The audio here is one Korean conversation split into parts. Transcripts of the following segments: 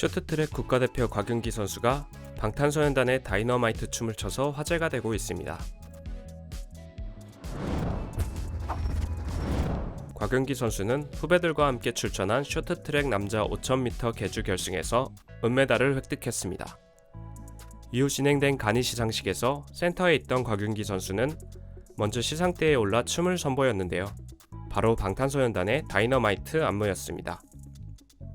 쇼트트랙 국가대표 곽윤기 선수가 방탄소년단의 다이너마이트 춤을 춰서 화제가 되고 있습니다. 곽윤기 선수는 후배들과 함께 출전한 쇼트트랙 남자 5000m 계주 결승에서 은메달을 획득했습니다. 이후 진행된 간이 시상식에서 센터에 있던 곽윤기 선수는 먼저 시상대에 올라 춤을 선보였는데요. 바로 방탄소년단의 다이너마이트 안무였습니다.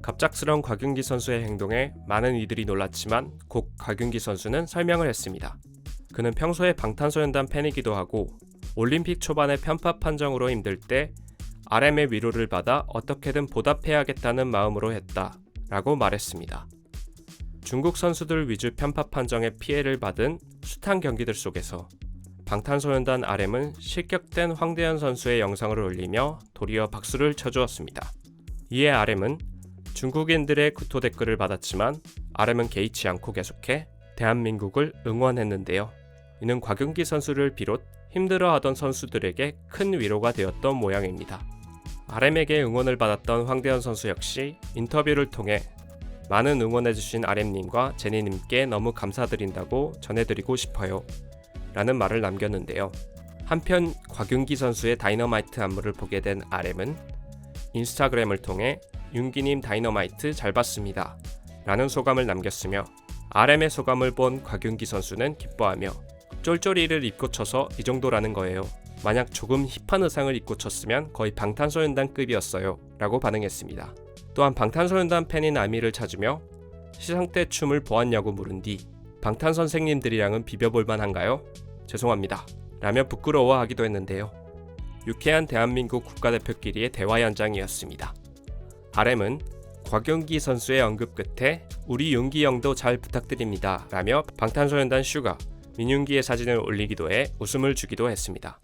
갑작스런 곽윤기 선수의 행동에 많은 이들이 놀랐지만 곧 곽윤기 선수는 설명을 했습니다. 그는 평소에 방탄소년단 팬이기도 하고 올림픽 초반에 편파 판정으로 힘들 때 RM의 위로를 받아 어떻게든 보답해야겠다는 마음으로 했다 라고 말했습니다. 중국 선수들 위주 편파 판정에 피해를 받은 숱한 경기들 속에서 방탄소년단 RM은 실격된 황대현 선수의 영상을 올리며 도리어 박수를 쳐주었습니다. 이에 RM은 중국인들의 구토 댓글을 받았지만 RM은 개의치 않고 계속해 대한민국을 응원했는데요. 이는 곽윤기 선수를 비롯 힘들어하던 선수들에게 큰 위로가 되었던 모양입니다. RM에게 응원을 받았던 황대현 선수 역시 인터뷰를 통해 많은 응원해주신 RM님과 제니님께 너무 감사드린다고 전해드리고 싶어요. 라는 말을 남겼는데요. 한편 곽윤기 선수의 다이너마이트 안무를 보게 된 RM은 인스타그램을 통해 윤기님 다이너마이트 잘 봤습니다. 라는 소감을 남겼으며 RM의 소감을 본 곽윤기 선수는 기뻐하며 쫄쫄이를 입고 쳐서 이 정도라는 거예요. 만약 조금 힙한 의상을 입고 쳤으면 거의 방탄소년단급이었어요. 라고 반응했습니다. 또한 방탄소년단 팬인 아미를 찾으며 시상 때 춤을 보았냐고 물은 뒤 방탄 선생님들이랑은 비벼볼 만한가요? 죄송합니다. 라며 부끄러워하기도 했는데요. 유쾌한 대한민국 국가대표끼리의 대화 현장이었습니다. RM은 곽윤기 선수의 언급 끝에 우리 윤기 형도 잘 부탁드립니다. 라며 방탄소년단 슈가 민윤기의 사진을 올리기도 해 웃음을 주기도 했습니다.